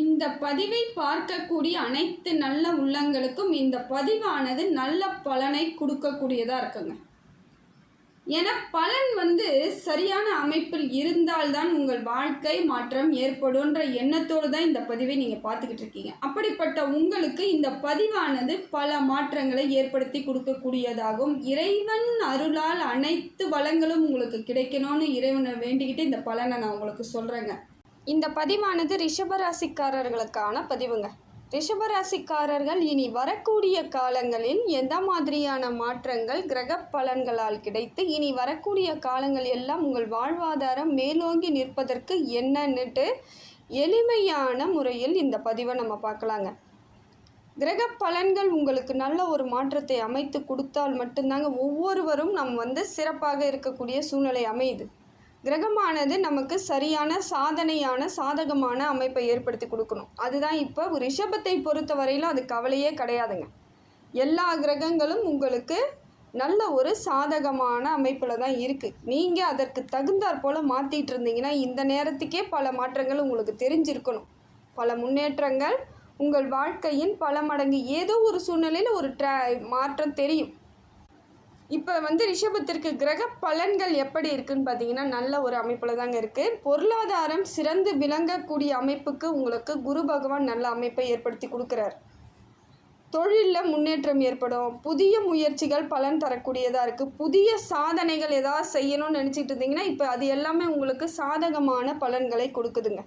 இந்த பதிவை பார்க்கக்கூடிய அனைத்து நல்ல உள்ளங்களுக்கும் இந்த பதிவானது நல்ல பலனை கொடுக்கக்கூடியதாக இருக்குங்க. ஏன்னா பலன் வந்து சரியான அமைப்பில் இருந்தால்தான் உங்கள் வாழ்க்கை மாற்றம் ஏற்படும்ன்ற எண்ணத்தோடு தான் இந்த பதிவை நீங்கள் பார்த்துக்கிட்டு இருக்கீங்க. அப்படிப்பட்ட உங்களுக்கு இந்த பதிவானது பல மாற்றங்களை ஏற்படுத்தி கொடுக்கக்கூடியதாகும். இறைவன் அருளால் அனைத்து வளங்களும் உங்களுக்கு கிடைக்கணும்னு இறைவனை வேண்டிக்கிட்டு இந்த பலனை நான் உங்களுக்கு சொல்கிறேங்க இந்த பதிவானது ரிஷபராசிக்காரர்களுக்கான பதிவுங்க. ரிஷபராசிக்காரர்கள் இனி வரக்கூடிய காலங்களில் எந்த மாதிரியான மாற்றங்கள் கிரக பலன்களால் கிடைத்து இனி வரக்கூடிய காலங்கள் எல்லாம் உங்கள் வாழ்வாதாரம் மேலோங்கி நிற்பதற்கு என்னன்னுட்டு எளிமையான முறையில் இந்த பதிவை நம்ம பார்க்கலாங்க. கிரக பலன்கள் உங்களுக்கு நல்ல ஒரு மாற்றத்தை அமைத்து கொடுத்தால் மட்டும்தாங்க ஒவ்வொருவரும் நம் வந்து சிறப்பாக இருக்கக்கூடிய சூழ்நிலை அமையுது. கிரகமானது நமக்கு சரியான சாதனையான சாதகமான அமைப்பை ஏற்படுத்தி கொடுக்கணும். அதுதான் இப்போ ரிஷபத்தை பொறுத்த வரையிலும் அது கவலையே கிடையாதுங்க. எல்லா கிரகங்களும் உங்களுக்கு நல்ல ஒரு சாதகமான அமைப்பில் தான் இருக்குது நீங்கள் அதற்கு தகுந்தாற் போல் மாற்றிட்டு இருந்தீங்கன்னா இந்த நேரத்துக்கே பல மாற்றங்கள் உங்களுக்கு தெரிஞ்சிருக்கணும். பல முன்னேற்றங்கள் உங்கள் வாழ்க்கையின் பல மடங்கு ஏதோ ஒரு சூழ்நிலையில் ஒரு ட்ரா மாற்றம் தெரியும். இப்போ வந்து ரிஷபத்திற்கு கிரக பலன்கள் எப்படி இருக்குன்னு பார்த்தீங்கன்னா நல்ல ஒரு அமைப்பில் தாங்க இருக்குது பொருளாதாரம் சிறந்து விளங்கக்கூடிய அமைப்புக்கு உங்களுக்கு குரு பகவான் நல்ல அமைப்பை ஏற்படுத்தி கொடுக்குறார். தொழிலில் முன்னேற்றம் ஏற்படும். புதிய முயற்சிகள் பலன் தரக்கூடியதாக இருக்குது புதிய சாதனைகள் ஏதாவது செய்யணும்னு நினச்சிட்டு இருந்தீங்கன்னா இப்போ அது எல்லாமே உங்களுக்கு சாதகமான பலன்களை கொடுக்குதுங்க.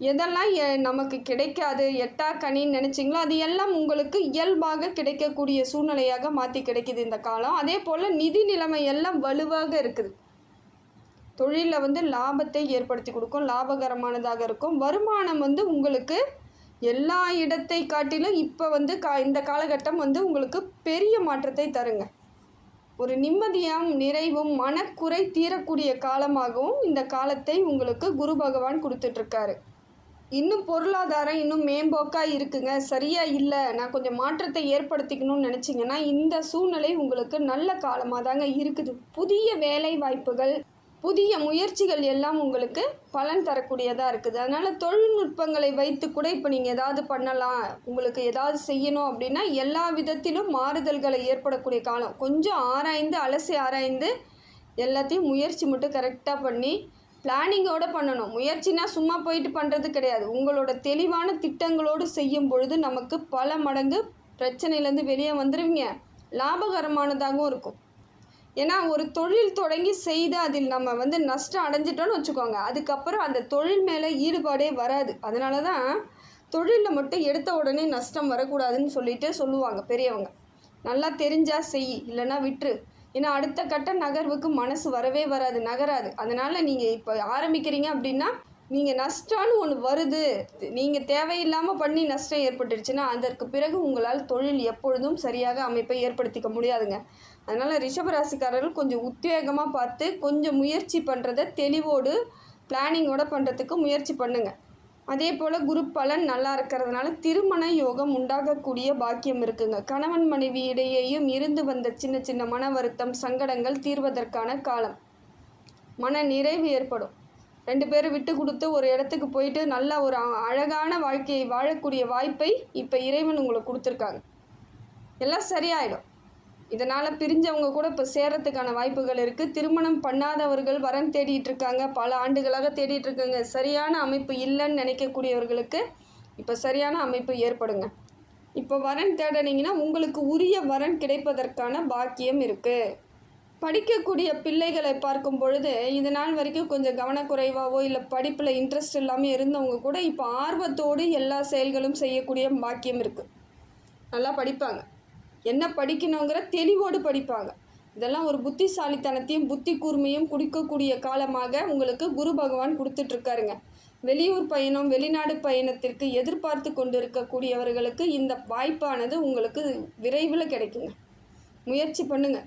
எதெல்லாம் நமக்கு கிடைக்காது எட்டா கனின்னு நினச்சிங்களோ அது எல்லாம் உங்களுக்கு இயல்பாக கிடைக்கக்கூடிய சூழ்நிலையாக மாற்றி கிடைக்குது இந்த காலம். அதே போல் நிதி நிலைமை எல்லாம் வலுவாக இருக்குது. தொழிலில் வந்து லாபத்தை ஏற்படுத்தி கொடுக்கும் லாபகரமானதாக இருக்கும். வருமானம் வந்து உங்களுக்கு எல்லா இடத்தை காட்டிலும் இப்போ வந்து கா இந்த காலகட்டம் வந்து உங்களுக்கு பெரிய மாற்றத்தை தருங்க. ஒரு நிம்மதியும் நிறைவும் மனக்குறை தீரக்கூடிய காலமாகவும் இந்த காலத்தை உங்களுக்கு குரு பகவான் கொடுத்துட்ருக்காரு இன்னும் பொருளாதாரம் இன்னும் மேம்போக்காக இருக்குங்க. சரியாக இல்லை. நான் கொஞ்சம் மாற்றத்தை ஏற்படுத்திக்கணும்னு நினச்சிங்கன்னா இந்த சூழ்நிலை உங்களுக்கு நல்ல காலமாக தாங்க இருக்குது. புதிய வேலை வாய்ப்புகள் புதிய முயற்சிகள் எல்லாம் உங்களுக்கு பலன் தரக்கூடியதாக இருக்குது. அதனால் தொழில்நுட்பங்களை வைத்து கூட இப்போ நீங்கள் ஏதாவது பண்ணலாம். உங்களுக்கு ஏதாவது செய்யணும் அப்படின்னா எல்லா விதத்திலும் மாறுதல்களை ஏற்படக்கூடிய காலம். கொஞ்சம் ஆராய்ந்து அலசி ஆராய்ந்து எல்லாத்தையும் முயற்சி மட்டும் கரெக்டாக பண்ணி பிளானிங்கோடு பண்ணணும். முயற்சினா சும்மா போயிட்டு பண்ணுறது கிடையாது. உங்களோட தெளிவான திட்டங்களோடு செய்யும் பொழுது நமக்கு பல மடங்கு பிரச்சனையிலேருந்து வெளியே வந்துடுவீங்க லாபகரமானதாகவும் இருக்கும். ஏன்னா ஒரு தொழில் தொடங்கி செய்து அதில் நம்ம வந்து நஷ்டம் அடைஞ்சிட்டோன்னு வச்சுக்கோங்க. அதுக்கப்புறம் அந்த தொழில் மேலே ஈடுபாடே வராது. அதனால தான் தொழிலில் மட்டும் எடுத்த உடனே நஷ்டம் வரக்கூடாதுன்னு சொல்லிட்டு சொல்லுவாங்க பெரியவங்க. நல்லா தெரிஞ்சால் செய் இல்லைன்னா விட்டுரு. ஏன்னா அடுத்த கட்ட நகர்வுக்கு மனசு வரவே வராது நகராது. அதனால் நீங்கள் இப்போ ஆரம்பிக்கிறீங்க அப்படின்னா நீங்கள் நஷ்டம்னு ஒன்று வருது. நீங்கள் தேவையில்லாமல் பண்ணி நஷ்டம் ஏற்பட்டுருச்சுன்னா அதற்கு பிறகு உங்களால் தொழில் எப்பொழுதும் சரியாக அமைப்பை ஏற்படுத்திக்க முடியாதுங்க. அதனால் ரிஷபராசிக்காரர்கள் கொஞ்சம் உத்வேகமாக பார்த்து கொஞ்சம் முயற்சி பண்ணுறத தெளிவோடு பிளானிங்கோடு பண்ணுறதுக்கு முயற்சி பண்ணுங்கள் அதே போல் குரு பலன் நல்லா இருக்கிறதுனால திருமண யோகம் உண்டாகக்கூடிய பாக்கியம் இருக்குங்க. கணவன் மனைவி இடையேயும் இருந்து வந்த சின்ன சின்ன மன வருத்தம் சங்கடங்கள் தீர்வதற்கான காலம். மன நிறைவு ஏற்படும். ரெண்டு பேரும் விட்டு கொடுத்து ஒரு இடத்துக்கு போயிட்டு நல்ல ஒரு அ- அழகான வாழ்க்கையை வாழக்கூடிய வாய்ப்பை இப்போ இறைவன் உங்களுக்கு கொடுத்துருக்காங்க. எல்லாம் சரியாயிடும். இதனால் பிரிஞ்சவங்க கூட இப்போ சேரத்துக்கான வாய்ப்புகள் இருக்குது திருமணம் பண்ணாதவர்கள் வரன் தேடிட்டு இருக்காங்க. பல ஆண்டுகளாக தேடிட்டு இருக்காங்க. சரியான அமைப்பு இல்லைன்னு நினைக்கக்கூடியவர்களுக்கு இப்போ சரியான அமைப்பு ஏற்படுங்க. இப்போ வரன் தேடினீங்கன்னா உங்களுக்கு உரிய வரன் கிடைப்பதற்கான பாக்கியம் இருக்குது படிக்கக்கூடிய பிள்ளைகளை பார்க்கும் பொழுது இது நாள் வரைக்கும் கொஞ்சம் கவனக்குறைவாவோ இல்லை படிப்பில் இன்ட்ரெஸ்ட் இல்லாமல் இருந்தவங்க கூட இப்போ ஆர்வத்தோடு எல்லா செயல்களும் செய்யக்கூடிய பாக்கியம் இருக்குது நல்லா படிப்பாங்க. என்ன படிக்கணுங்கிற தெளிவோடு படிப்பாங்க. இதெல்லாம் ஒரு புத்திசாலித்தனத்தையும் புத்தி கூர்மையும் குடிக்கக்கூடிய காலமாக உங்களுக்கு குரு பகவான் கொடுத்துட்ருக்காருங்க. வெளியூர் பயணம் வெளிநாடு பயணத்திற்கு எதிர்பார்த்து கொண்டு இருக்கக்கூடியவர்களுக்கு இந்த வாய்ப்பானது உங்களுக்கு விரைவில் கிடைக்குங்க. முயற்சி பண்ணுங்கள்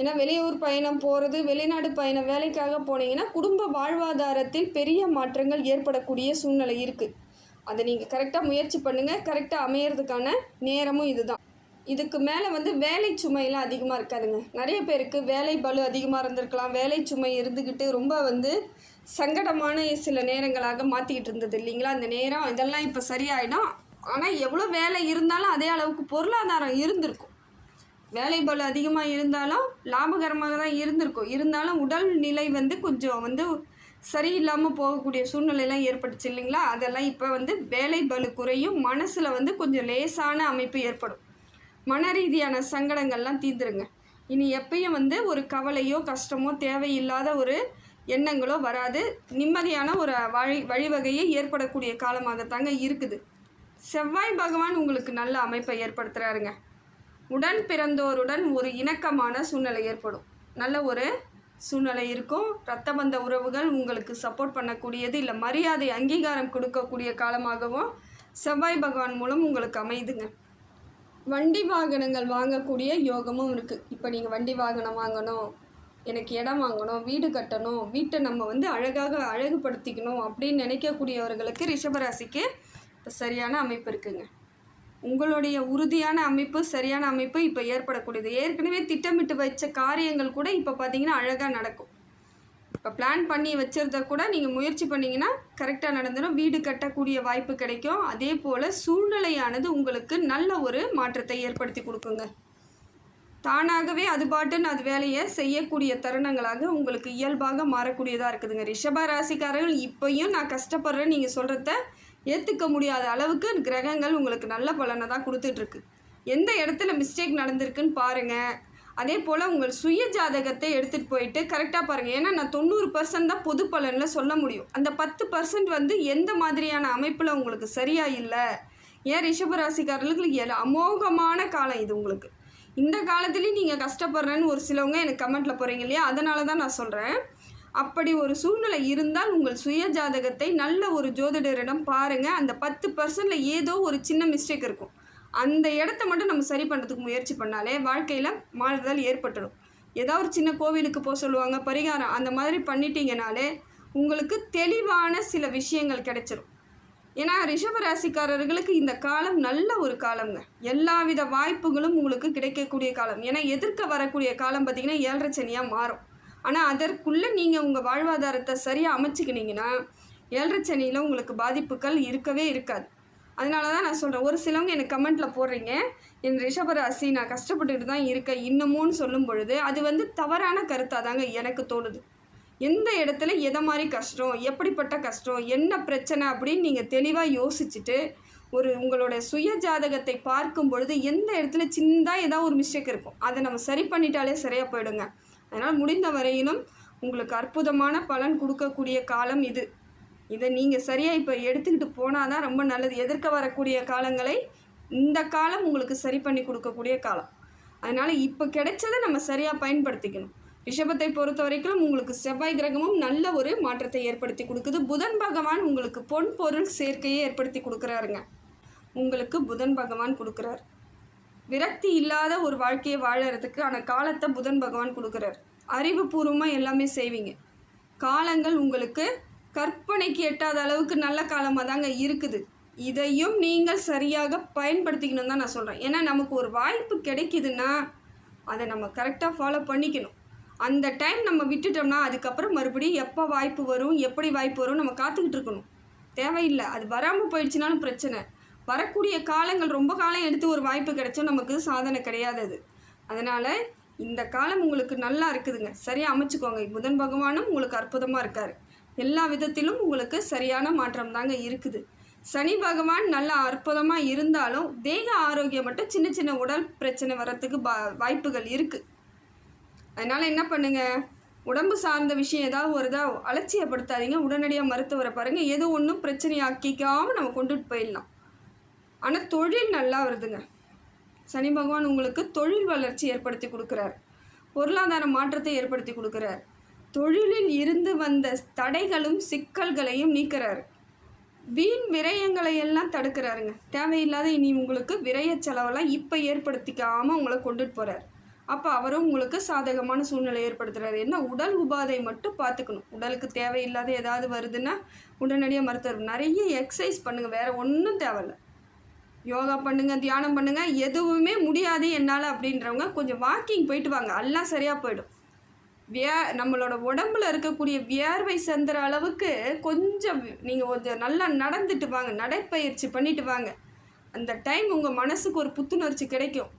ஏன்னா வெளியூர் பயணம் போகிறது வெளிநாடு பயணம் வேலைக்காக போனீங்கன்னா குடும்ப வாழ்வாதாரத்தில் பெரிய மாற்றங்கள் ஏற்படக்கூடிய சூழ்நிலை இருக்குது அதை நீங்கள் கரெக்டாக முயற்சி பண்ணுங்கள் கரெக்டாக அமையிறதுக்கான நேரமும் இதுதான். இதுக்கு மேலே வந்து வேலை சுமையெல்லாம் அதிகமாக இருக்காதுங்க. நிறைய பேருக்கு வேலை பளு அதிகமாக இருந்திருக்கலாம். வேலை சுமை இருந்துக்கிட்டு ரொம்ப வந்து சங்கடமான சில நேரங்களாக மாற்றிக்கிட்டு இருந்தது இல்லைங்களா? அந்த நேரம் இதெல்லாம் இப்போ சரியாயிடும். ஆனால் எவ்வளோ வேலை இருந்தாலும் அதே அளவுக்கு பொருளாதாரம் இருந்திருக்கும். வேலை பளு அதிகமாக இருந்தாலும் லாபகரமாக தான் இருந்திருக்கும். இருந்தாலும் உடல் நிலை வந்து கொஞ்சம் வந்து சரியில்லாமல் போகக்கூடிய சூழ்நிலையெல்லாம் ஏற்பட்டுச்சு இல்லைங்களா? அதெல்லாம் இப்போ வந்து வேலை பளு குறையும். மனசில் வந்து கொஞ்சம் லேசான அமைப்பு ஏற்படும். மன ரீதியான சங்கடங்கள்லாம் தீர்ந்துருங்க இனி எப்பயும் வந்து ஒரு கவலையோ கஷ்டமோ தேவையில்லாத ஒரு எண்ணங்களோ வராது. நிம்மதியான ஒரு வழி வழிவகையை ஏற்படக்கூடிய காலமாகத்தாங்க இருக்குது. செவ்வாய் பகவான் உங்களுக்கு நல்ல அமைப்பை ஏற்படுத்துகிறாருங்க உடன் பிறந்தோருடன் ஒரு இணக்கமான சூழ்நிலை ஏற்படும். நல்ல ஒரு சூழ்நிலை இருக்கும். ரத்த பந்த உறவுகள் உங்களுக்கு சப்போர்ட் பண்ணக்கூடியது இல்லை மரியாதை அங்கீகாரம் கொடுக்கக்கூடிய காலமாகவும் செவ்வாய் பகவான் மூலம் உங்களுக்கு அமையுதுங்க. வண்டி வாகனங்கள் வாங்கக்கூடிய யோகமும் இருக்குது இப்போ நீங்கள் வண்டி வாகனம் வாங்கணும் எனக்கு இடம் வாங்கணும் வீடு கட்டணும் வீட்டை நம்ம வந்து அழகாக அழகுபடுத்திக்கணும் அப்படின்னு நினைக்கக்கூடியவர்களுக்கு ரிஷபராசிக்கு இப்போ சரியான அமைப்பு இருக்குங்க. உங்களுடைய உறுதியான அமைப்பு சரியான அமைப்பு இப்போ ஏற்படக்கூடியது. ஏற்கனவே திட்டமிட்டு வச்ச காரியங்கள் கூட இப்போ பார்த்தீங்கன்னா அழகாக நடக்கும். இப்போ பிளான் பண்ணி வச்சுருந்த கூட நீங்கள் முயற்சி பண்ணிங்கன்னா கரெக்டாக நடந்துடும் வீடு கட்டக்கூடிய வாய்ப்பு கிடைக்கும். அதே போல் சூழ்நிலையானது உங்களுக்கு நல்ல ஒரு மாற்றத்தை ஏற்படுத்தி கொடுக்குங்க. தானாகவே அது பாட்டுன்னு அது வேலையை செய்யக்கூடிய தருணங்களாக உங்களுக்கு இயல்பாக மாறக்கூடியதாக இருக்குதுங்க. ரிஷப ராசிக்காரர்கள் இப்பையும் நான் கஷ்டப்படுறேன் நீங்கள் சொல்கிறத ஏற்றுக்க முடியாத அளவுக்கு கிரகங்கள் உங்களுக்கு நல்ல பலனை தான் கொடுத்துட்ருக்கு எந்த இடத்துல மிஸ்டேக் நடந்திருக்குன்னு பாருங்கள் அதே போல் உங்கள் சுய ஜாதகத்தை எடுத்துகிட்டு போயிட்டு கரெக்டாக பாருங்கள் ஏன்னா நான் தொண்ணூறு பர்சன்ட் தான் பொது பலனில் சொல்ல முடியும். அந்த பத்து பர்சன்ட் வந்து எந்த மாதிரியான அமைப்பில் உங்களுக்கு சரியாக இல்லை? ஏன் ரிஷபராசிக்காரர்களுக்கு எல் அமோகமான காலம் இது உங்களுக்கு. இந்த காலத்துலேயும் நீங்கள் கஷ்டப்படுறேன்னு ஒரு சிலவங்க எனக்கு கமெண்ட்டில் போகிறீங்க இல்லையா? அதனால தான் நான் சொல்கிறேன் அப்படி ஒரு சூழ்நிலை இருந்தால் உங்கள் சுய ஜாதகத்தை நல்ல ஒரு ஜோதிடரிடம் பாருங்கள் அந்த பத்து பர்சன்டில் ஏதோ ஒரு சின்ன மிஸ்டேக் இருக்கும். அந்த இடத்த மட்டும் நம்ம சரி பண்ணுறதுக்கு முயற்சி பண்ணாலே வாழ்க்கையில் மாறுதல் ஏற்பட்டுடும் ஏதாவது ஒரு சின்ன கோவிலுக்கு போக சொல்லுவாங்க பரிகாரம் அந்த மாதிரி பண்ணிட்டீங்கனாலே உங்களுக்கு தெளிவான சில விஷயங்கள் கிடைச்சிரும். ஏன்னா ரிஷபராசிக்காரர்களுக்கு இந்த காலம் நல்ல ஒரு காலம்ங்க. எல்லாவித வாய்ப்புகளும் உங்களுக்கு கிடைக்கக்கூடிய காலம். ஏன்னா எதிர்க்க வரக்கூடிய காலம் பார்த்தீங்கன்னா ஏழரை சனியாக மாறும். ஆனால் அதற்குள்ளே நீங்கள் உங்கள் வாழ்வாதாரத்தை சரியாக அமைச்சிக்கினீங்கன்னா ஏழரை சனியில் உங்களுக்கு பாதிப்புகள் இருக்கவே இருக்காது. அதனால தான் நான் சொல்கிறேன் ஒரு சிலவங்க எனக்கு கமெண்ட்டில் போடுறீங்க. என் ரிஷபராசி நான் கஷ்டப்பட்டுக்கிட்டு தான் இருக்கேன். இன்னமும்னு சொல்லும் பொழுது அது வந்து தவறான கருத்தாக தாங்க எனக்கு தோணுது. எந்த இடத்துல எதை மாதிரி கஷ்டம் எப்படிப்பட்ட கஷ்டம் என்ன பிரச்சனை அப்படின்னு நீங்கள் தெளிவாக யோசிச்சுட்டு ஒரு உங்களோட சுய ஜாதகத்தை பார்க்கும் பொழுது எந்த இடத்துல சின்னதாக ஏதாவது ஒரு மிஸ்டேக் இருக்கும். அதை நம்ம சரி பண்ணிட்டாலே சரியாக போயிடுங்க. அதனால் முடிந்த வரையிலும் உங்களுக்கு அற்புதமான பலன் கொடுக்கக்கூடிய காலம் இது. இதை நீங்கள் சரியாக இப்போ எடுத்துக்கிட்டு போனால் தான் ரொம்ப நல்லது. எதிர்க்க வரக்கூடிய காலங்களை இந்த காலம் உங்களுக்கு சரி பண்ணி கொடுக்கக்கூடிய காலம். அதனால் இப்போ கிடைச்சதை நம்ம சரியாக பயன்படுத்திக்கணும். ரிஷபத்தை பொறுத்த வரைக்கும் உங்களுக்கு செவ்வாய் கிரகமும் நல்ல ஒரு மாற்றத்தை ஏற்படுத்தி கொடுக்குது. புதன் பகவான் உங்களுக்கு பொன் பொருள் சேர்க்கையை ஏற்படுத்தி கொடுக்குறாருங்க. உங்களுக்கு புதன் பகவான் கொடுக்குறார். விரக்தி இல்லாத ஒரு வாழ்க்கையை வாழறதுக்கான காலத்தை புதன் பகவான் கொடுக்குறார். அறிவுபூர்வமாக எல்லாமே செய்வீங்க. காலங்கள் உங்களுக்கு கற்பனைக்கு எட்டாத அளவுக்கு நல்ல காலமாக தாங்க இருக்குது. இதையும் நீங்கள் சரியாக பயன்படுத்திக்கணும் தான் நான் சொல்கிறேன் ஏன்னா நமக்கு ஒரு வாய்ப்பு கிடைக்குதுன்னா அதை நம்ம கரெக்டாக ஃபாலோ பண்ணிக்கணும். அந்த டைம் நம்ம விட்டுட்டோம்னா அதுக்கப்புறம் மறுபடியும் எப்போ வாய்ப்பு வரும் எப்படி வாய்ப்பு வரும் நம்ம காத்துக்கிட்டு இருக்கணும். தேவையில்லை. அது வராமல் போயிடுச்சுனாலும் பிரச்சனை. வரக்கூடிய காலங்கள் ரொம்ப காலம் எடுத்து ஒரு வாய்ப்பு கிடைச்சோம் நமக்கு சாதனை கிடையாது அது. அதனால் இந்த காலம் உங்களுக்கு நல்லா இருக்குதுங்க. சரியாக அமைச்சுக்கோங்க. புதன் பகவானும் உங்களுக்கு அற்புதமாக இருக்கார். எல்லா விதத்திலும் உங்களுக்கு சரியான மாற்றம் தாங்க இருக்குது. சனி பகவான் நல்ல அற்புதமாக இருந்தாலும் தேக ஆரோக்கியம் மட்டும் சின்ன சின்ன உடல் பிரச்சனை வரத்துக்கு பா வாய்ப்புகள் இருக்குது அதனால் என்ன பண்ணுங்கள் உடம்பு சார்ந்த விஷயம் ஏதாவது இதாக அலட்சியப்படுத்தாதீங்க. உடனடியாக மருத்துவரை பாருங்கள் எது ஒன்றும் பிரச்சனையாக்கிக்காமல் நம்ம கொண்டுட்டு போயிடலாம். ஆனால் தொழில் நல்லா வருதுங்க. சனி பகவான் உங்களுக்கு தொழில் வளர்ச்சி ஏற்படுத்தி கொடுக்குறார். பொருளாதார மாற்றத்தை ஏற்படுத்தி கொடுக்குறார். தொழிலில் இருந்து வந்த தடைகளும் சிக்கல்களையும் நீக்கிறாரு. வீண் விரயங்களை எல்லாம் தடுக்கிறாருங்க. தேவையில்லாத இனி உங்களுக்கு விரய செலவெல்லாம் இப்போ ஏற்படுத்திக்காமல் உங்களை கொண்டுட்டு போகிறார் அப்போ அவரும் உங்களுக்கு சாதகமான சூழ்நிலை ஏற்படுத்துகிறார் என்ன? உடல் உபாதை மட்டும் பார்த்துக்கணும். உடலுக்கு தேவையில்லாத ஏதாவது வருதுன்னா உடனடியாக மருத்துவர் நிறைய எக்ஸசைஸ் பண்ணுங்கள் வேறு ஒன்றும் தேவையில்லை. யோகா பண்ணுங்கள் தியானம் பண்ணுங்கள் எதுவுமே முடியாது என்னால் அப்படின்றவங்க கொஞ்சம் வாக்கிங் போயிட்டு வாங்க. எல்லாம் சரியாக போயிடும். வியா நம்மளோட உடம்புல இருக்கக்கூடிய வியர்வை சந்துற அளவுக்கு கொஞ்சம் நீங்கள் கொஞ்சம் நல்லா நடந்துட்டு வாங்க நடைப்பயிற்சி பண்ணிட்டு வாங்க. அந்த டைம் உங்கள் மனசுக்கு ஒரு புத்துணர்ச்சி கிடைக்கும்.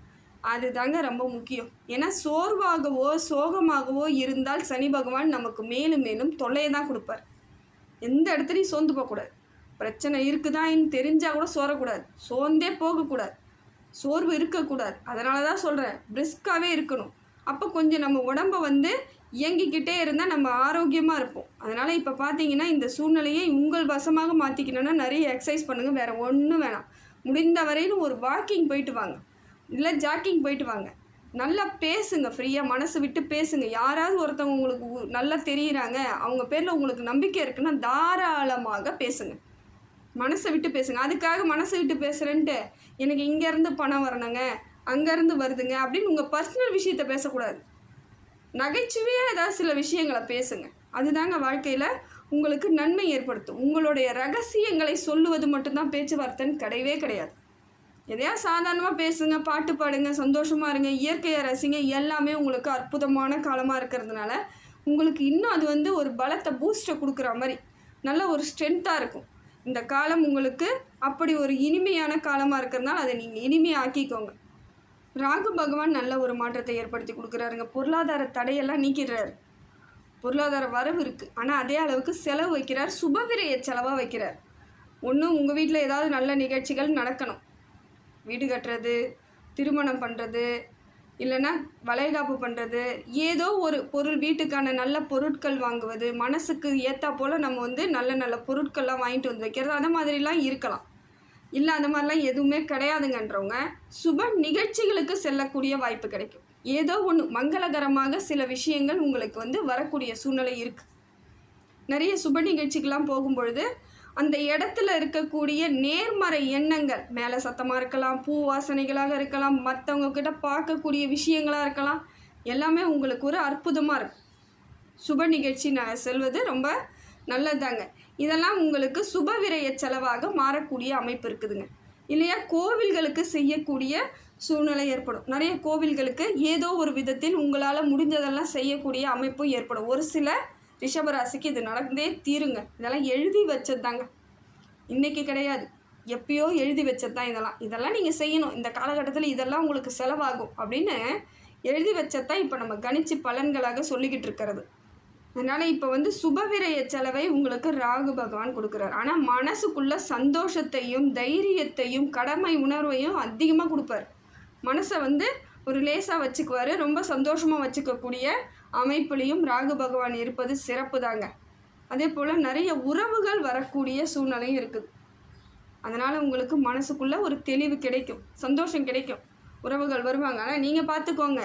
அதுதாங்க ரொம்ப முக்கியம். ஏன்னா சோர்வாகவோ சோகமாகவோ இருந்தால் சனி பகவான் நமக்கு மேலும் மேலும் தொல்லையை தான் கொடுப்பார். எந்த இடத்துலையும் சோர்ந்து போகக்கூடாது. பிரச்சனை இருக்குதான்னு தெரிஞ்சால் கூட சோரக்கூடாது சோர்ந்தே போகக்கூடாது. சோர்வு இருக்கக்கூடாது. அதனால தான் சொல்கிறேன் பிரிஸ்காகவே இருக்கணும். அப்போ கொஞ்சம் நம்ம உடம்ப வந்து இயங்கிக்கிட்டே இருந்தால் நம்ம ஆரோக்கியமாக இருப்போம். அதனால் இப்போ பார்த்தீங்கன்னா இந்த சூழ்நிலையை உங்கள் வசமாக மாற்றிக்கணும்னா நிறைய எக்ஸசைஸ் பண்ணுங்கள் வேறு ஒன்றும் வேணாம். முடிந்த வரையிலும் ஒரு வாக்கிங் போயிட்டு வாங்க. இல்லை ஜாக்கிங் போயிட்டு வாங்க. நல்லா பேசுங்க ஃப்ரீயாக மனசு விட்டு பேசுங்க. யாராவது ஒருத்தவங்க உங்களுக்கு நல்லா தெரியுறாங்க. அவங்க பேரில் உங்களுக்கு நம்பிக்கை இருக்குன்னா தாராளமாக பேசுங்க. மனசை விட்டு பேசுங்க. அதுக்காக மனசை விட்டு பேசுகிறேன்ட்டு எனக்கு இங்கேருந்து பணம் வரணுங்க அங்கேருந்து வருதுங்க அப்படின்னு உங்கள் பர்சனல் விஷயத்த பேசக்கூடாது. நகைச்சுவையாக ஏதாவது சில விஷயங்களை பேசுங்க. அதுதாங்க வாழ்க்கையில் உங்களுக்கு நன்மை ஏற்படுத்தும். உங்களுடைய ரகசியங்களை சொல்லுவது மட்டும்தான் பேச்சுவார்த்தைன்னு கிடையவே கிடையாது. எதையா சாதாரணமாக பேசுங்க பாட்டு பாடுங்க சந்தோஷமாக இருங்க இயற்கையை ரசிங்க எல்லாமே உங்களுக்கு அற்புதமான காலமாக இருக்கிறதுனால உங்களுக்கு இன்னும் அது வந்து ஒரு பலத்தை பூஸ்ட்டை கொடுக்குற மாதிரி நல்ல ஒரு ஸ்ட்ரென்த்தாக இருக்கும். இந்த காலம் உங்களுக்கு அப்படி ஒரு இனிமையான காலமாக இருக்கிறதுனால அதை நீங்கள் இனிமையாக்கிக்கோங்க. ராகு பகவான் நல்ல ஒரு மாற்றத்தை ஏற்படுத்தி கொடுக்குறாருங்க. பொருளாதார தடையெல்லாம் நீக்கிடுறாரு. பொருளாதார வரவு இருக்குது ஆனால் அதே அளவுக்கு செலவு வைக்கிறார். சுபவிரைய செலவாக வைக்கிறார். ஒன்று உங்கள் வீட்டில் ஏதாவது நல்ல நிகழ்ச்சிகள் நடக்கணும். வீடு கட்டுறது திருமணம் பண்ணுறது இல்லைன்னா வளைகாப்பு பண்ணுறது ஏதோ ஒரு பொருள் வீட்டுக்கான நல்ல பொருட்கள் வாங்குவது மனசுக்கு ஏற்றா போல் நம்ம வந்து நல்ல நல்ல பொருட்கள்லாம் வாங்கிட்டு வந்து வைக்கிறது அந்த மாதிரிலாம் இருக்கலாம். இல்லை அந்த மாதிரிலாம் எதுவுமே கிடையாதுங்கன்றவங்க சுப நிகழ்ச்சிகளுக்கு செல்லக்கூடிய வாய்ப்பு கிடைக்கும். ஏதோ ஒன்று மங்களகரமாக சில விஷயங்கள் உங்களுக்கு வந்து வரக்கூடிய சூழ்நிலை இருக்குது நிறைய சுப நிகழ்ச்சிக்கெலாம் போகும்பொழுது அந்த இடத்துல இருக்கக்கூடிய நேர்மறை எண்ணங்கள் மேலே சத்தமாக இருக்கலாம் பூ வாசனைகளாக இருக்கலாம் மற்றவங்கக்கிட்ட பார்க்கக்கூடிய விஷயங்களாக இருக்கலாம் எல்லாமே உங்களுக்கு ஒரு அற்புதமாக இருக்கும். சுப நிகழ்ச்சி நான் செல்வது ரொம்ப நல்லதாங்க இதெல்லாம் உங்களுக்கு சுப விரய செலவாக மாறக்கூடிய அமைப்பு இருக்குதுங்க. இல்லையா? கோவில்களுக்கு செய்யக்கூடிய சூழ்நிலை ஏற்படும். நிறைய கோவில்களுக்கு ஏதோ ஒரு விதத்தில் உங்களால் முடிஞ்சதெல்லாம் செய்யக்கூடிய அமைப்பும் ஏற்படும். ஒரு சில ரிஷபராசிக்கு இது நடந்தே தீருங்க. இதெல்லாம் எழுதி வச்சது தாங்க இன்றைக்கி கிடையாது. எப்பயோ எழுதி வச்சது தான் இதெல்லாம். இதெல்லாம் நீங்கள் செய்யணும். இந்த காலகட்டத்தில் இதெல்லாம் உங்களுக்கு செலவாகும் அப்படின்னு எழுதி வச்சதான் இப்போ நம்ம கணிச்சு பலன்களாக சொல்லிக்கிட்டு இருக்கிறது. அதனால் இப்போ வந்து சுபவிரய செலவை உங்களுக்கு ராகு பகவான் கொடுக்குறாரு. ஆனால் மனசுக்குள்ள சந்தோஷத்தையும் தைரியத்தையும் கடமை உணர்வையும் அதிகமாக கொடுப்பார். மனசை வந்து ஒரு லேசாக வச்சுக்குவார். ரொம்ப சந்தோஷமாக வச்சுக்கக்கூடிய அமைப்புலேயும் ராகு பகவான் இருப்பது சிறப்பு தாங்க அதே போல் நிறைய உறவுகள் வரக்கூடிய சூழ்நிலையும் இருக்குது. அதனால் உங்களுக்கு மனசுக்குள்ளே ஒரு தெளிவு கிடைக்கும். சந்தோஷம் கிடைக்கும். உறவுகள் வருவாங்க. ஆனால் நீங்கள் பார்த்துக்கோங்க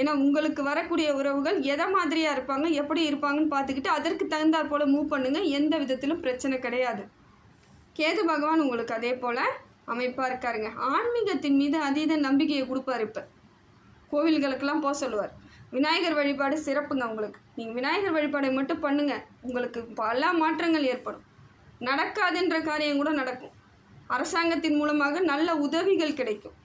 ஏன்னா உங்களுக்கு வரக்கூடிய உறவுகள் எதை மாதிரியாக இருப்பாங்க எப்படி இருப்பாங்கன்னு பார்த்துக்கிட்டு அதற்கு தகுந்தாற் போல் மூவ் பண்ணுங்கள் எந்த விதத்திலும் பிரச்சனை கிடையாது. கேது பகவான் உங்களுக்கு அதே போல் அமைப்பாக இருக்காருங்க. ஆன்மீகத்தின் மீது அதீத நம்பிக்கையை கொடுப்பார் இப்போ. கோவில்களுக்கெல்லாம் போக சொல்லுவார். விநாயகர் வழிபாடு சிறப்புங்க உங்களுக்கு. நீங்கள் விநாயகர் வழிபாடை மட்டும் பண்ணுங்கள் உங்களுக்கு பல மாற்றங்கள் ஏற்படும். நடக்காதுன்ற காரியம் கூட நடக்கும். அரசாங்கத்தின் மூலமாக நல்ல உதவிகள் கிடைக்கும்.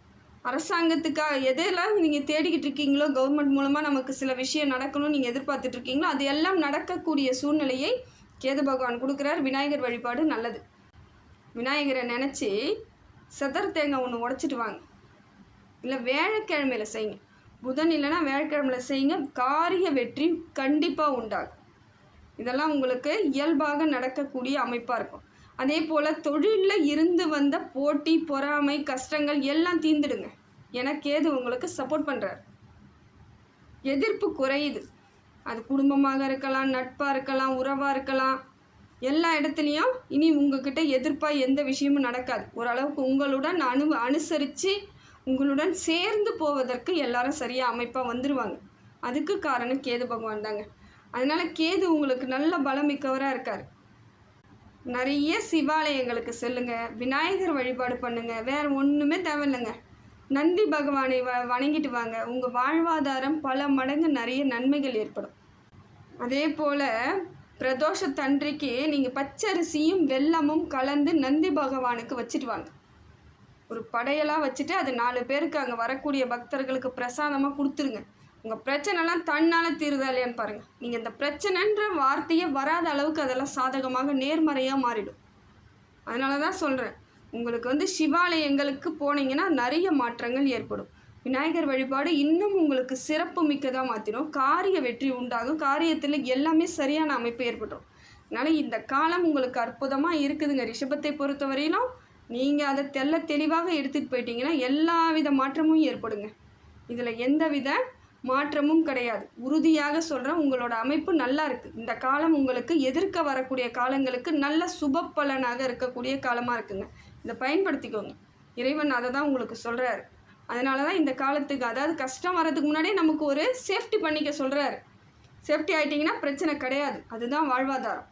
அரசாங்கத்துக்காக எதெல்லாம் நீங்கள் தேடிக்கிட்டு இருக்கீங்களோ கவர்மெண்ட் மூலமாக நமக்கு சில விஷயம் நடக்கணும்னு நீங்கள் எதிர்பார்த்துட்டு இருக்கீங்களோ அது எல்லாம் நடக்கக்கூடிய சூழ்நிலையை கேது பகவான் கொடுக்குறார். விநாயகர் வழிபாடு நல்லது. விநாயகரை நினச்சி செதர் தேங்காய் ஒன்று உடச்சிட்டு வாங்க. இல்லை வேழக்கிழமையில் செய்யுங்க. புதன் இல்லைன்னா வேழக்கிழமையில் செய்யுங்க. காரிய வெற்றி கண்டிப்பாக உண்டாகும். இதெல்லாம் உங்களுக்கு இயல்பாக நடக்கக்கூடிய அமைப்பாக இருக்கும். அதே போல் தொழிலில் இருந்து வந்த போட்டி பொறாமை கஷ்டங்கள் எல்லாம் தீர்ந்துடுங்க. எனக்கேது கேது உங்களுக்கு சப்போர்ட் பண்ணுறாரு எதிர்ப்பு குறையுது. அது குடும்பமாக இருக்கலாம் நட்பாக இருக்கலாம் உறவாக இருக்கலாம். எல்லா இடத்துலையும் இனி உங்ககிட்ட எதிர்ப்பாக எந்த விஷயமும் நடக்காது. ஓரளவுக்கு உங்களுடன் அனு அனுசரித்து உங்களுடன் சேர்ந்து போவதற்கு எல்லாரும் சரியாக அமைப்பாக வந்துடுவாங்க அதுக்கு காரணம் கேது பகவான் தாங்க. அதனால் கேது உங்களுக்கு நல்ல பலமிக்கவராக இருக்கார். நிறைய சிவாலயங்களுக்கு செல்லுங்க. விநாயகர் வழிபாடு பண்ணுங்க. வேற ஒன்றுமே தேவையில்லைங்க. நந்தி பகவானை வ வணங்கிட்டு வாங்க. உங்கள் வாழ்வாதாரம் பல மடங்கு நிறைய நன்மைகள் ஏற்படும். அதே போல் பிரதோஷத்தன்றைக்கு நீங்கள் பச்சரிசியும் வெல்லமும் கலந்து நந்தி பகவானுக்கு வச்சுட்டு வாங்க. ஒரு படையெல்லாம் வச்சுட்டு அது நாலு பேருக்கு அங்கே வரக்கூடிய பக்தர்களுக்கு பிரசாதமாக கொடுத்துருங்க. உங்கள் பிரச்சனைலாம் தன்னால் தீருதா இல்லையான்னு பாருங்கள் நீங்கள் இந்த பிரச்சனைன்ற வார்த்தையே வராத அளவுக்கு அதெல்லாம் சாதகமாக நேர்மறையாக மாறிடும். அதனால தான் சொல்கிறேன் உங்களுக்கு வந்து சிவாலயங்களுக்கு போனீங்கன்னா நிறைய மாற்றங்கள் ஏற்படும். விநாயகர் வழிபாடு இன்னும் உங்களுக்கு சிறப்பு மிக்கதாக மாற்றிடும் காரிய வெற்றி உண்டாகும். காரியத்தில் எல்லாமே சரியான அமைப்பு ஏற்படும் அதனால் இந்த காலம் உங்களுக்கு அற்புதமாக இருக்குதுங்க. ரிஷபத்தை பொறுத்தவரையிலும் நீங்கள் அதை தெள்ள தெளிவாக எடுத்துகிட்டு போயிட்டீங்கன்னா எல்லா வித மாற்றமும் ஏற்படுங்க. இதில் எந்த வித மாற்றமும் கிடையாது. உறுதியாக சொல்கிறேன் உங்களோட அமைப்பு நல்லா இருக்குது இந்த காலம் உங்களுக்கு எதிர்க்க வரக்கூடிய காலங்களுக்கு நல்ல சுப பலனாக இருக்கக்கூடிய காலமாக இருக்குங்க. இதை பயன்படுத்திக்கோங்க. இறைவன் அதை தான் உங்களுக்கு சொல்கிறாரு அதனால தான் இந்த காலத்துக்கு அதாவது கஷ்டம் வர்றதுக்கு முன்னாடியே நமக்கு ஒரு சேஃப்டி பண்ணிக்க சொல்கிறாரு சேஃப்டி ஆகிட்டிங்கன்னா பிரச்சனை கிடையாது. அதுதான் வாழ்வாதாரம்.